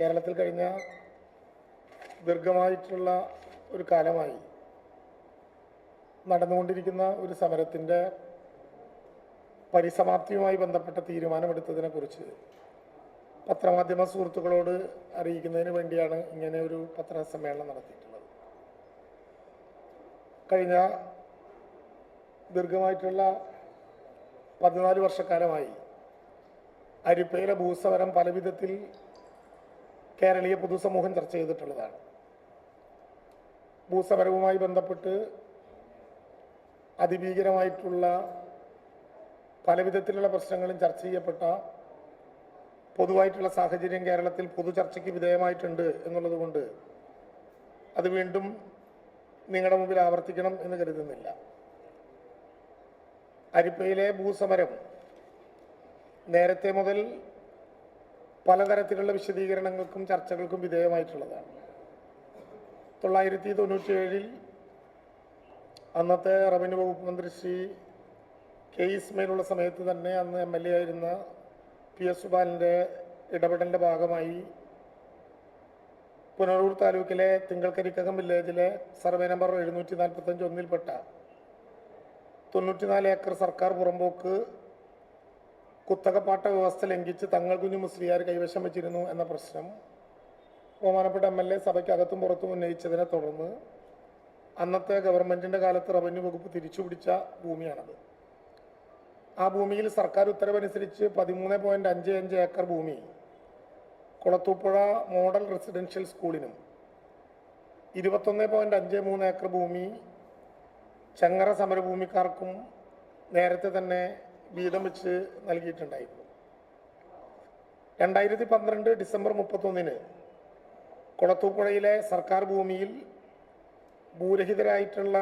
കേരളത്തിൽ കഴിഞ്ഞ ദീർഘമായിട്ടുള്ള ഒരു കാലമായി നടന്നുകൊണ്ടിരിക്കുന്ന ഒരു സമരത്തിന്റെ പരിസമാപ്തിയുമായി ബന്ധപ്പെട്ട തീരുമാനമെടുത്തതിനെക്കുറിച്ച് പത്രമാധ്യമ സുഹൃത്തുക്കളോട് അറിയിക്കുന്നതിന് വേണ്ടിയാണ് ഇങ്ങനെ ഒരു പത്രസമ്മേളനം നടത്തിയിട്ടുള്ളത്. കഴിഞ്ഞ ദീർഘമായിട്ടുള്ള പതിനാല് വർഷക്കാലമായി അരിപ്പയിലെ ഭൂസമരം പല വിധത്തിൽ കേരളീയ പൊതുസമൂഹം ചർച്ച ചെയ്തിട്ടുള്ളതാണ്. ഭൂസമരവുമായി ബന്ധപ്പെട്ട് അതിഭീകരമായിട്ടുള്ള പലവിധത്തിലുള്ള പ്രശ്നങ്ങളും ചർച്ച ചെയ്യപ്പെട്ട പൊതുവായിട്ടുള്ള സാഹചര്യം കേരളത്തിൽ പൊതു ചർച്ചയ്ക്ക് വിധേയമായിട്ടുണ്ട് എന്നുള്ളത് കൊണ്ട് അത് വീണ്ടും നിങ്ങളുടെ മുമ്പിൽ ആവർത്തിക്കണം എന്ന് കരുതുന്നില്ല. അരിപ്പയിലെ ഭൂസമരം നേരത്തെ മുതൽ പലതരത്തിലുള്ള വിശദീകരണങ്ങൾക്കും ചർച്ചകൾക്കും വിധേയമായിട്ടുള്ളതാണ്. തൊള്ളായിരത്തി തൊണ്ണൂറ്റിയേഴിൽ അന്നത്തെ റവന്യൂ വകുപ്പ് മന്ത്രി ശ്രീ കെ ഇസ്മയിലുള്ള സമയത്ത് തന്നെ അന്ന് എം എൽ എ ആയിരുന്ന പി എസ് സുബാലിന്റെ ഇടപെടലിന്റെ ഭാഗമായി പുനരൂർ താലൂക്കിലെ തിങ്കൾക്കരിക്കകം വില്ലേജിലെ സർവേ നമ്പർ എഴുന്നൂറ്റി നാൽപ്പത്തഞ്ച് ഒന്നിൽപ്പെട്ട തൊണ്ണൂറ്റിനാല് ഏക്കർ സർക്കാർ പുറമ്പോക്ക് കുത്തകപ്പാട്ട വ്യവസ്ഥ ലംഘിച്ച് തങ്ങൾ കുഞ്ഞു മുസ്ലിയാർ കൈവശം വെച്ചിരുന്നു എന്ന പ്രശ്നം ബഹുമാനപ്പെട്ട എം എൽ എ സഭയ്ക്കകത്തും പുറത്തും ഉന്നയിച്ചതിനെ തുടർന്ന് അന്നത്തെ ഗവൺമെന്റിന്റെ കാലത്ത് റവന്യൂ വകുപ്പ് തിരിച്ചുപിടിച്ച ഭൂമിയാണത്. ആ ഭൂമിയിൽ സർക്കാർ ഉത്തരവനുസരിച്ച് പതിമൂന്ന് പോയിന്റ് അഞ്ച് അഞ്ച് ഏക്കർ ഭൂമി കുളത്തൂപ്പുഴ മോഡൽ റെസിഡൻഷ്യൽ സ്കൂളിനും ഇരുപത്തൊന്ന് പോയിന്റ് അഞ്ച് മൂന്ന് ഏക്കർ ഭൂമി ചങ്ങറ സമരഭൂമിക്കാർക്കും നേരത്തെ തന്നെ വീതം വെച്ച് നൽകിയിട്ടുണ്ടായിരുന്നു രണ്ടായിരത്തി പന്ത്രണ്ട് ഡിസംബർ മുപ്പത്തൊന്നിന് കുളത്തൂപ്പുഴയിലെ സർക്കാർ ഭൂമിയിൽ ഭൂരഹിതരായിട്ടുള്ള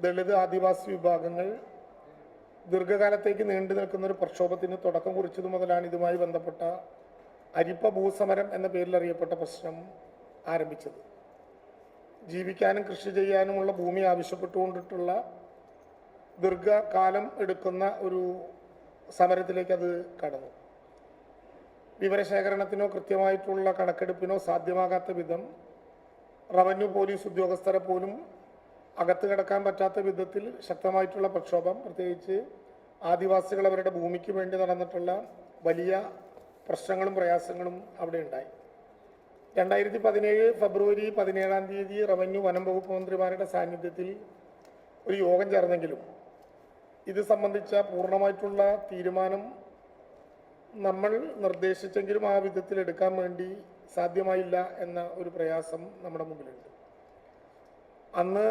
ദളിത് ആദിവാസി വിഭാഗങ്ങൾ ദീർഘകാലത്തേക്ക് നീണ്ടു നിൽക്കുന്ന ഒരു പ്രക്ഷോഭത്തിന് തുടക്കം കുറിച്ചതു മുതലാണ് ഇതുമായി ബന്ധപ്പെട്ട അരിപ്പ ഭൂസമരം എന്ന പേരിൽ അറിയപ്പെട്ട പ്രശ്നം ആരംഭിച്ചത്. ജീവിക്കാനും കൃഷി ചെയ്യാനുമുള്ള ഭൂമി ആവശ്യപ്പെട്ടുകൊണ്ടിട്ടുള്ള ദീർഘകാലം എടുക്കുന്ന ഒരു സമരത്തിലേക്ക് അത് കടന്നു. വിവരശേഖരണത്തിനോ കൃത്യമായിട്ടുള്ള കണക്കെടുപ്പിനോ സാധ്യമാകാത്ത വിധം റവന്യൂ പോലീസ് ഉദ്യോഗസ്ഥരെ പോലും അകത്ത് കിടക്കാൻ പറ്റാത്ത വിധത്തിൽ ശക്തമായിട്ടുള്ള പ്രക്ഷോഭം പ്രത്യേകിച്ച് ആദിവാസികൾ അവരുടെ ഭൂമിക്ക് വേണ്ടി നടന്നിട്ടുള്ള വലിയ പ്രശ്നങ്ങളും പ്രയാസങ്ങളും അവിടെ ഉണ്ടായി. രണ്ടായിരത്തി പതിനേഴ് ഫെബ്രുവരി പതിനേഴാം തീയതി റവന്യൂ വനം വകുപ്പ് മന്ത്രിമാരുടെ സാന്നിധ്യത്തിൽ ഒരു യോഗം ചേർന്നെങ്കിലും ഇത് സംബന്ധിച്ച പൂർണമായിട്ടുള്ള തീരുമാനം നമ്മൾ നിർദ്ദേശിച്ചെങ്കിലും ആ വിധത്തിൽ എടുക്കാൻ വേണ്ടി സാധ്യമായില്ല എന്ന ഒരു പ്രയാസം നമ്മുടെ മുമ്പിലുണ്ട്. അന്ന്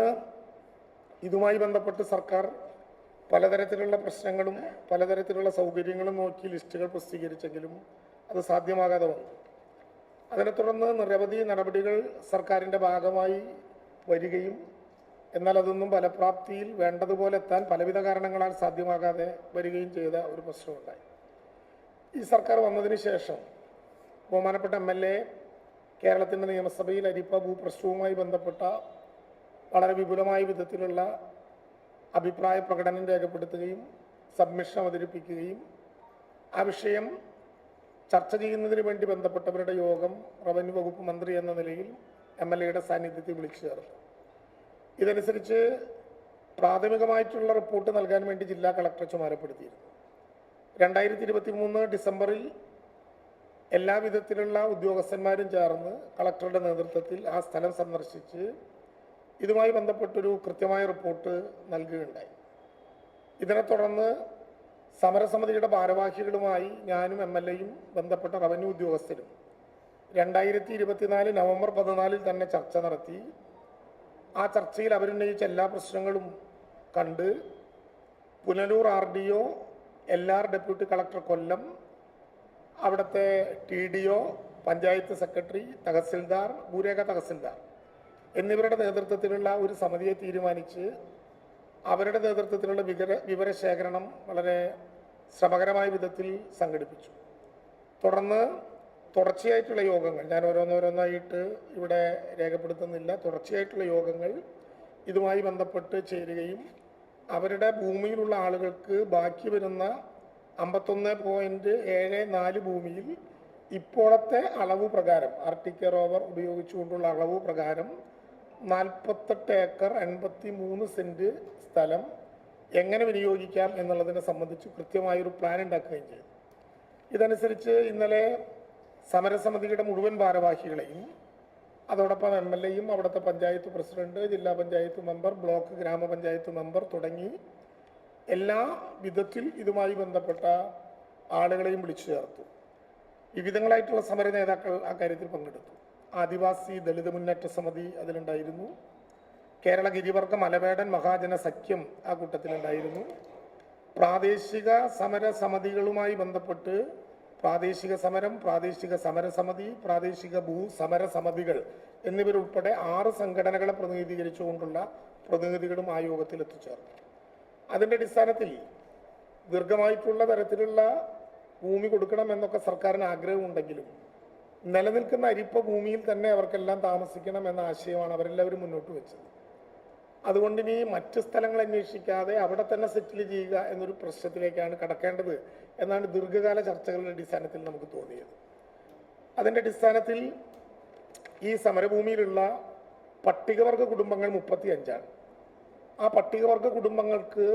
ഇതുമായി ബന്ധപ്പെട്ട് സർക്കാർ പലതരത്തിലുള്ള പ്രശ്നങ്ങളും പലതരത്തിലുള്ള സൗകര്യങ്ങളും നോക്കി ലിസ്റ്റുകൾ പ്രസിദ്ധീകരിച്ചെങ്കിലും അത് സാധ്യമാകാതെ വന്നു. അതിനെ തുടർന്ന് നിരവധി നടപടികൾ സർക്കാരിന്റെ ഭാഗമായി വരികയും എന്നാൽ അതൊന്നും ഫലപ്രാപ്തിയിൽ വേണ്ടതുപോലെ എത്താൻ പലവിധ കാരണങ്ങളാൽ സാധ്യമാകാതെ വരികയും ചെയ്ത ഒരു പ്രശ്നമുണ്ടായി. ഈ സർക്കാർ വന്നതിന് ശേഷം ബഹുമാനപ്പെട്ട എം എൽ എ കേരളത്തിന്റെ നിയമസഭയിൽ അരിപ്പ ഭൂപ്രശ്നവുമായി ബന്ധപ്പെട്ട വളരെ വിപുലമായ വിധത്തിലുള്ള അഭിപ്രായ പ്രകടനം രേഖപ്പെടുത്തുകയും സബ്മിഷൻ അവതരിപ്പിക്കുകയും ആ വിഷയം ചർച്ച ചെയ്യുന്നതിന് വേണ്ടി ബന്ധപ്പെട്ടവരുടെ യോഗം റവന്യൂ വകുപ്പ് മന്ത്രി എന്ന നിലയിൽ എം എൽ എയുടെ സാന്നിധ്യത്തിൽ വിളിച്ചു ചേർത്തു ഇതനുസരിച്ച് പ്രാഥമികമായിട്ടുള്ള റിപ്പോർട്ട് നൽകാൻ വേണ്ടി ജില്ലാ കളക്ടർ ചുമതലപ്പെടുത്തിയിരുന്നു. രണ്ടായിരത്തി ഇരുപത്തി മൂന്ന് ഡിസംബറിൽ എല്ലാ വിധത്തിലുള്ള ഉദ്യോഗസ്ഥന്മാരും ചേർന്ന് കളക്ടറുടെ നേതൃത്വത്തിൽ ആ സ്ഥലം സന്ദർശിച്ച് ഇതുമായി ബന്ധപ്പെട്ടൊരു കൃത്യമായ റിപ്പോർട്ട് നൽകുകയുണ്ടായി. ഇതിനെ തുടർന്ന് സമരസമിതിയുടെ ഭാരവാഹികളുമായി ഞാനും എം എൽ എയും ബന്ധപ്പെട്ട റവന്യൂ ഉദ്യോഗസ്ഥരും രണ്ടായിരത്തി ഇരുപത്തിനാല് നവംബർ പതിനാലിൽ തന്നെ ചർച്ച നടത്തി ആ ചർച്ചയിൽ അവരുന്നയിച്ച എല്ലാ പ്രശ്നങ്ങളും കണ്ട് Punalur R D O L R deputy collector Kollam അവിടുത്തെ T D O panchayat secretary tahsildar ഭൂരേഖ tahsildar എന്നിവരുടെ നേതൃത്വത്തിലുള്ള ഒരു സമിതിയെ തീരുമാനിച്ച് അവരുടെ നേതൃത്വത്തിലുള്ള വിവര വിവരശേഖരണം വളരെ ശ്രമകരമായ വിധത്തിൽ സംഘടിപ്പിച്ചു. തുടർന്ന് തുടർച്ചയായിട്ടുള്ള യോഗങ്ങൾ ഞാൻ ഓരോന്നോരോന്നായിട്ട് ഇവിടെ രേഖപ്പെടുത്തുന്നില്ല. തുടർച്ചയായിട്ടുള്ള യോഗങ്ങൾ ഇതുമായി ബന്ധപ്പെട്ട് ചേരുകയും അവരുടെ ഭൂമിയിലുള്ള ആളുകൾക്ക് ബാക്കി വരുന്ന അമ്പത്തൊന്ന് പോയിന്റ് ഏഴ് നാല് ഭൂമിയിൽ ഇപ്പോഴത്തെ അളവ് പ്രകാരം ആർട്ടിക്ക റോവർ ഉപയോഗിച്ചുകൊണ്ടുള്ള അളവ് പ്രകാരം നാൽപ്പത്തെട്ട് ഏക്കർ എൺപത്തി മൂന്ന് സെന്റ് സ്ഥലം എങ്ങനെ വിനിയോഗിക്കാം എന്നുള്ളതിനെ സംബന്ധിച്ച് കൃത്യമായൊരു പ്ലാൻ ഉണ്ടാക്കുകയും ചെയ്തു. ഇതനുസരിച്ച് ഇന്നലെ സമരസമിതിയുടെ മുഴുവൻ ഭാരവാഹികളെയും അതോടൊപ്പം എം എൽ എയും അവിടുത്തെ പഞ്ചായത്ത് പ്രസിഡന്റ് ജില്ലാ പഞ്ചായത്ത് മെമ്പർ ബ്ലോക്ക് ഗ്രാമപഞ്ചായത്ത് മെമ്പർ തുടങ്ങി എല്ലാ വിധത്തിൽ ഇതുമായി ബന്ധപ്പെട്ട ആളുകളെയും വിളിച്ചു ചേർത്തു. വിവിധങ്ങളായിട്ടുള്ള സമര നേതാക്കൾ ആ കാര്യത്തിൽ പങ്കെടുത്തു. ആദിവാസി ദളിത് മുന്നേറ്റ സമിതി അതിലുണ്ടായിരുന്നു. കേരള ഗിരിവർഗ മലവേടൻ മഹാജന സഖ്യം ആ കൂട്ടത്തിലുണ്ടായിരുന്നു. പ്രാദേശിക സമര സമിതികളുമായി ബന്ധപ്പെട്ട് പ്രാദേശിക സമരം പ്രാദേശിക സമരസമിതി പ്രാദേശിക ഭൂ സമരസമിതികൾ എന്നിവരുൾപ്പെടെ ആറ് സംഘടനകളെ പ്രതിനിധീകരിച്ചുകൊണ്ടുള്ള പ്രതിനിധികളും ആ യോഗത്തിൽ എത്തിച്ചേർന്നു. അതിന്റെ അടിസ്ഥാനത്തിൽ ദീർഘമായിട്ടുള്ള തരത്തിലുള്ള ഭൂമി കൊടുക്കണം എന്നൊക്കെ സർക്കാരിന് ആഗ്രഹമുണ്ടെങ്കിലും നിലനിൽക്കുന്ന അരിപ്പ ഭൂമിയിൽ തന്നെ അവർക്കെല്ലാം താമസിക്കണം എന്ന ആശയമാണ് അവരെല്ലാവരും മുന്നോട്ട് വെച്ചത്. അതുകൊണ്ട് ഇനി മറ്റ് സ്ഥലങ്ങൾ അന്വേഷിക്കാതെ അവിടെ തന്നെ സെറ്റിൽ ചെയ്യുക എന്നൊരു പ്രശ്നത്തിലേക്കാണ് കടക്കേണ്ടത് എന്നാണ് ദീർഘകാല ചർച്ചകളുടെ അടിസ്ഥാനത്തിൽ നമുക്ക് തോന്നിയത്. അതിന്റെ അടിസ്ഥാനത്തിൽ ഈ സമരഭൂമിയിലുള്ള പട്ടികവർഗ കുടുംബങ്ങൾ മുപ്പത്തി അഞ്ചാണ് ആ പട്ടികവർഗ കുടുംബങ്ങൾക്ക്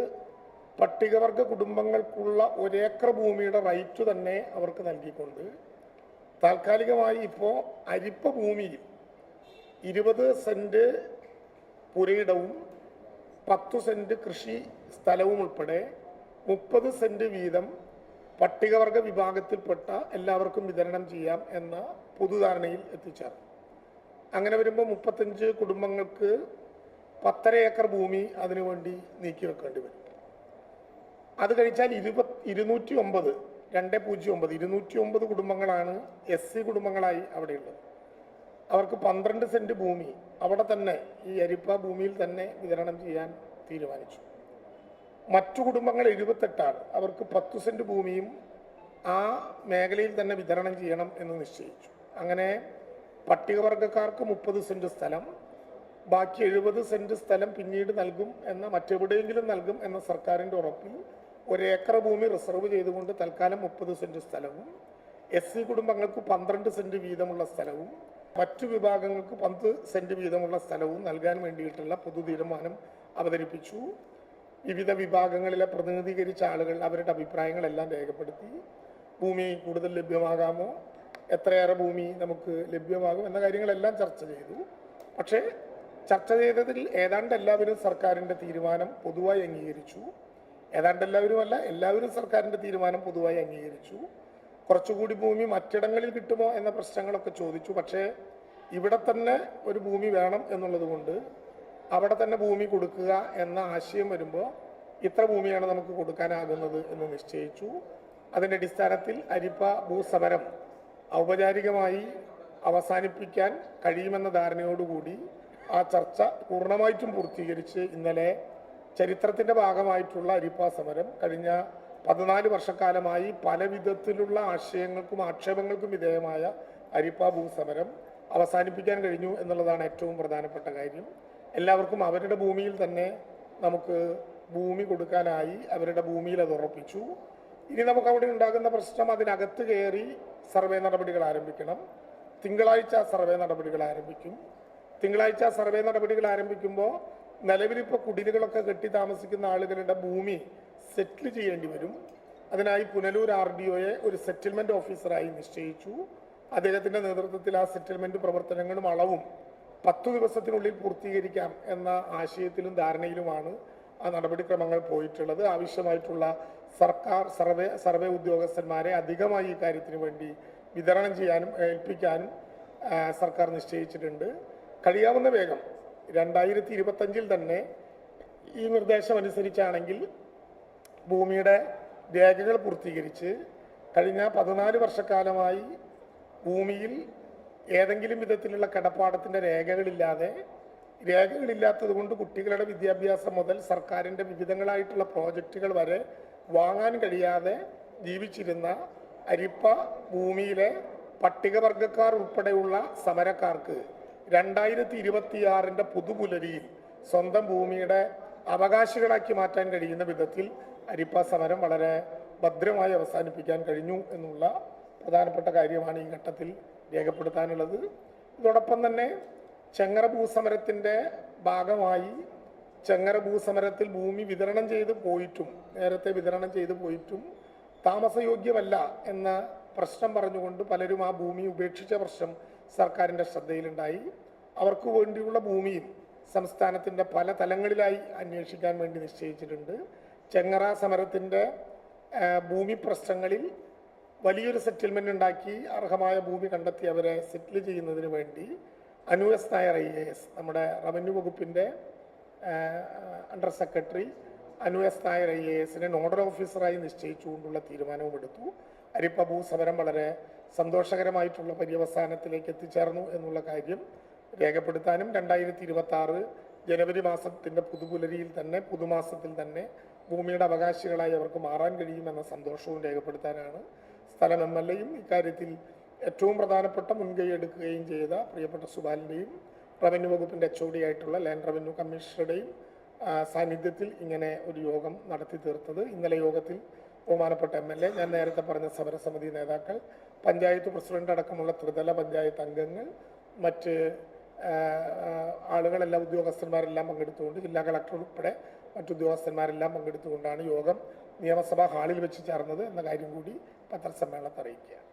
പട്ടികവർഗ കുടുംബങ്ങൾക്കുള്ള ഒരേക്കർ ഭൂമിയുടെ റൈറ്റ് തന്നെ അവർക്ക് നൽകിക്കൊണ്ട് താൽക്കാലികമായി ഇപ്പോൾ അരിപ്പ ഭൂമിയിൽ ഇരുപത് സെന്റ് പുരയിടവും പത്തു സെന്റ് കൃഷി സ്ഥലവും ഉൾപ്പെടെ മുപ്പത് സെന്റ് വീതം പട്ടികവർഗ വിഭാഗത്തിൽപ്പെട്ട എല്ലാവർക്കും വിതരണം ചെയ്യാം എന്ന പൊതുധാരണയിൽ എത്തിച്ചേർന്നു. അങ്ങനെ വരുമ്പോൾ മുപ്പത്തഞ്ച് കുടുംബങ്ങൾക്ക് പത്തര ഏക്കർ ഭൂമി അതിനുവേണ്ടി നീക്കി വെക്കേണ്ടി വരും. അത് കഴിച്ചാൽ ഇരുപത് ഇരുന്നൂറ്റി ഒമ്പത് രണ്ട് പൂജ്യം ഒമ്പത് ഇരുന്നൂറ്റി ഒമ്പത് കുടുംബങ്ങളാണ് എസ് സി കുടുംബങ്ങളായി അവിടെയുള്ളത്. അവർക്ക് പന്ത്രണ്ട് സെന്റ് ഭൂമി അവിടെ തന്നെ ഈ അരിപ്പ ഭൂമിയിൽ തന്നെ വിതരണം ചെയ്യാൻ തീരുമാനിച്ചു. മറ്റു കുടുംബങ്ങൾ എഴുപത്തെട്ടാണ്. അവർക്ക് പത്ത് സെന്റ് ഭൂമിയും ആ മേഖലയിൽ തന്നെ വിതരണം ചെയ്യണം എന്ന് നിശ്ചയിച്ചു. അങ്ങനെ പട്ടികവർഗക്കാർക്ക് മുപ്പത് സെന്റ് സ്ഥലം ബാക്കി എഴുപത് സെന്റ് സ്ഥലം പിന്നീട് നൽകും എന്ന മറ്റെവിടെയെങ്കിലും നൽകും എന്ന സർക്കാരിന്റെ ഉറപ്പിൽ ഒരു ഏക്കർ ഭൂമി റിസർവ് ചെയ്തുകൊണ്ട് തൽക്കാലം മുപ്പത് സെന്റ് സ്ഥലവും എസ് സി കുടുംബങ്ങൾക്ക് പന്ത്രണ്ട് സെന്റ് വീതമുള്ള സ്ഥലവും മറ്റു വിഭാഗങ്ങൾക്ക് പത്ത് സെന്റ് വീതമുള്ള സ്ഥലവും നൽകാൻ വേണ്ടിയിട്ടുള്ള പൊതു തീരുമാനം അവതരിപ്പിച്ചു. വിവിധ വിഭാഗങ്ങളിലെ പ്രതിനിധീകരിച്ച ആളുകൾ അവരുടെ അഭിപ്രായങ്ങളെല്ലാം രേഖപ്പെടുത്തി. ഭൂമി കൂടുതൽ ലഭ്യമാകാമോ? എത്രയേറെ ഭൂമി നമുക്ക് ലഭ്യമാകും എന്ന കാര്യങ്ങളെല്ലാം ചർച്ച ചെയ്തു. പക്ഷേ ചർച്ച ചെയ്തതിൽ ഏതാണ്ട് എല്ലാവരും സർക്കാരിന്റെ തീരുമാനം പൊതുവായി അംഗീകരിച്ചു. ഏതാണ്ട് എല്ലാവരുമല്ല എല്ലാവരും സർക്കാരിന്റെ തീരുമാനം പൊതുവായി അംഗീകരിച്ചു. കുറച്ചുകൂടി ഭൂമി മറ്റിടങ്ങളിൽ കിട്ടുമോ എന്ന പ്രശ്നങ്ങളൊക്കെ ചോദിച്ചു. പക്ഷേ ഇവിടെ തന്നെ ഒരു ഭൂമി വേണം എന്നുള്ളത് കൊണ്ട് അവിടെ തന്നെ ഭൂമി കൊടുക്കുക എന്ന ആശയം വരുമ്പോൾ ഇത്ര ഭൂമിയാണ് നമുക്ക് കൊടുക്കാനാകുന്നത് എന്ന് നിശ്ചയിച്ചു. അതിന്റെ അടിസ്ഥാനത്തിൽ അരിപ്പ ഭൂസമരം ഔപചാരികമായി അവസാനിപ്പിക്കാൻ കഴിയുമെന്ന ധാരണയോടുകൂടി ആ ചർച്ച പൂർണമായിട്ടും പൂർത്തീകരിച്ച് ഇന്നലെ ചരിത്രത്തിന്റെ ഭാഗമായിട്ടുള്ള അരിപ്പ സമരം കഴിഞ്ഞ പതിനാല് വർഷക്കാലമായി പല വിധത്തിലുള്ള ആശയങ്ങൾക്കും ആക്ഷേപങ്ങൾക്കും വിധേയമായ അരിപ്പ ഭൂസമരം അവസാനിപ്പിക്കാൻ കഴിഞ്ഞു എന്നുള്ളതാണ് ഏറ്റവും പ്രധാനപ്പെട്ട കാര്യം. എല്ലാവർക്കും അവരുടെ ഭൂമിയിൽ തന്നെ നമുക്ക് ഭൂമി കൊടുക്കാനായി അവരുടെ ഭൂമിയിൽ അത് ഉറപ്പിച്ചു. ഇനി നമുക്ക് അവിടെ ഉണ്ടാകുന്ന പ്രശ്നം അതിനകത്ത് കയറി സർവേ നടപടികൾ ആരംഭിക്കണം. തിങ്കളാഴ്ച സർവേ നടപടികൾ ആരംഭിക്കും. തിങ്കളാഴ്ച സർവേ നടപടികൾ ആരംഭിക്കുമ്പോൾ നിലവിലിപ്പോൾ കുടിലുകളൊക്കെ കെട്ടി താമസിക്കുന്ന ആളുകളുടെ ഭൂമി സെറ്റിൽ ചെയ്യേണ്ടി വരും. അതിനായി പുനലൂർ ആർ ഡി ഒയെ ഒരു സെറ്റിൽമെന്റ് ഓഫീസറായി നിശ്ചയിച്ചു. അദ്ദേഹത്തിന്റെ നേതൃത്വത്തിൽ ആ സെറ്റിൽമെന്റ് പ്രവർത്തനങ്ങളും അളവും പത്തു ദിവസത്തിനുള്ളിൽ പൂർത്തീകരിക്കാം എന്ന ആശയത്തിലും ധാരണയിലുമാണ് ആ നടപടിക്രമങ്ങൾ പോയിട്ടുള്ളത്. ആവശ്യമായിട്ടുള്ള സർക്കാർ സർവേ സർവേ ഉദ്യോഗസ്ഥന്മാരെ അധികമായി ഈ കാര്യത്തിന് വേണ്ടി വിതരണം ചെയ്യാനും ഏൽപ്പിക്കാനും സർക്കാർ നിശ്ചയിച്ചിട്ടുണ്ട്. കഴിയാവുന്ന വേഗം രണ്ടായിരത്തി ഇരുപത്തഞ്ചിൽ തന്നെ ഈ നിർദ്ദേശം അനുസരിച്ചാണെങ്കിൽ ഭൂമിയുടെ രേഖകൾ പൂർത്തീകരിച്ച് കഴിഞ്ഞ പതിനാല് വർഷക്കാലമായി ഭൂമിയിൽ ഏതെങ്കിലും വിധത്തിലുള്ള കിടപ്പാടത്തിന്റെ രേഖകളില്ലാതെ രേഖകളില്ലാത്തത് കൊണ്ട് കുട്ടികളുടെ വിദ്യാഭ്യാസം മുതൽ സർക്കാരിന്റെ വിവിധങ്ങളായിട്ടുള്ള പ്രോജക്റ്റുകൾ വരെ വാങ്ങാൻ കഴിയാതെ ജീവിച്ചിരുന്ന അരിപ്പ ഭൂമിയിലെ പട്ടികവർഗക്കാർ ഉൾപ്പെടെയുള്ള സമരക്കാർക്ക് രണ്ടായിരത്തി ഇരുപത്തിയാറിന്റെ പുതുപുലരിയിൽ സ്വന്തം ഭൂമിയുടെ അവകാശികളാക്കി മാറ്റാൻ കഴിയുന്ന വിധത്തിൽ അരിപ്പ സമരം വളരെ ഭദ്രമായി അവസാനിപ്പിക്കാൻ കഴിഞ്ഞു എന്നുള്ള പ്രധാനപ്പെട്ട കാര്യമാണ് ഈ ഘട്ടത്തിൽ രേഖപ്പെടുത്താനുള്ളത്. ഇതോടൊപ്പം തന്നെ ചെങ്ങറ ഭൂസമരത്തിന്റെ ഭാഗമായി ചെങ്ങറ ഭൂസമരത്തിൽ ഭൂമി വിതരണം ചെയ്ത് പോയിട്ടും നേരത്തെ വിതരണം ചെയ്ത് പോയിട്ടും താമസയോഗ്യമല്ല എന്ന പ്രശ്നം പറഞ്ഞുകൊണ്ട് പലരും ആ ഭൂമി ഉപേക്ഷിച്ച പ്രശ്നം സർക്കാരിന്റെ ശ്രദ്ധയിലുണ്ടായി. അവർക്ക് വേണ്ടിയുള്ള ഭൂമിയും സംസ്ഥാനത്തിന്റെ പല തലങ്ങളിലായി അന്വേഷിക്കാൻ വേണ്ടി നിശ്ചയിച്ചിട്ടുണ്ട്. ചെങ്ങറ സമരത്തിന്റെ ഭൂമി പ്രശ്നങ്ങളിൽ വലിയൊരു സെറ്റിൽമെന്റ് ഉണ്ടാക്കി അർഹമായ ഭൂമി കണ്ടെത്തി അവരെ സെറ്റിൽ ചെയ്യുന്നതിന് വേണ്ടി Anu S Nair I A S നമ്മുടെ റവന്യൂ വകുപ്പിന്റെ under secretary Anu S Nair I A എസിനെ നോഡൽ ഓഫീസറായി നിശ്ചയിച്ചുകൊണ്ടുള്ള തീരുമാനവും എടുത്തു. അരിപ്പ ഭൂസമരം വളരെ സന്തോഷകരമായിട്ടുള്ള പര്യവസാനത്തിലേക്ക് എത്തിച്ചേർന്നു എന്നുള്ള കാര്യം രേഖപ്പെടുത്താനും രണ്ടായിരത്തി ഇരുപത്തി ആറ് ജനുവരി മാസത്തിന്റെ പുതുപുലരിയിൽ തന്നെ പുതുമാസത്തിൽ തന്നെ ഭൂമിയുടെ അവകാശികളായി അവർക്ക് മാറാൻ കഴിയുമെന്ന സന്തോഷവും രേഖപ്പെടുത്താനാണ് സ്ഥലം എം എൽ എയും ഇക്കാര്യത്തിൽ ഏറ്റവും പ്രധാനപ്പെട്ട മുൻകൈ എടുക്കുകയും ചെയ്ത പ്രിയപ്പെട്ട സുബാലിന്റെയും റവന്യൂ വകുപ്പിന്റെ എച്ച് ഒ ഡി ആയിട്ടുള്ള ലാൻഡ് റവന്യൂ കമ്മീഷണറുടെയും സാന്നിധ്യത്തിൽ ഇങ്ങനെ ഒരു യോഗം നടത്തി തീർത്തത്. ഇന്നലെ യോഗത്തിൽ ബഹുമാനപ്പെട്ട എം എൽ എ ഞാൻ നേരത്തെ പറഞ്ഞ സമരസമിതി നേതാക്കൾ പഞ്ചായത്ത് പ്രസിഡന്റ് അടക്കമുള്ള ത്രിതല പഞ്ചായത്ത് അംഗങ്ങൾ മറ്റ് ആളുകളെല്ലാം ഉദ്യോഗസ്ഥന്മാരെല്ലാം പങ്കെടുത്തുകൊണ്ട് ജില്ലാ കളക്ടർ ഉൾപ്പെടെ മറ്റു ഉദ്യോഗസ്ഥന്മാരെല്ലാം പങ്കെടുത്തുകൊണ്ടാണ് യോഗം നിയമസഭാ ഹാളിൽ വെച്ച് ചേർന്നത് എന്ന കാര്യം കൂടി പത്രസമ്മേളനത്തിൽ അറിയിക്കുകയാണ്.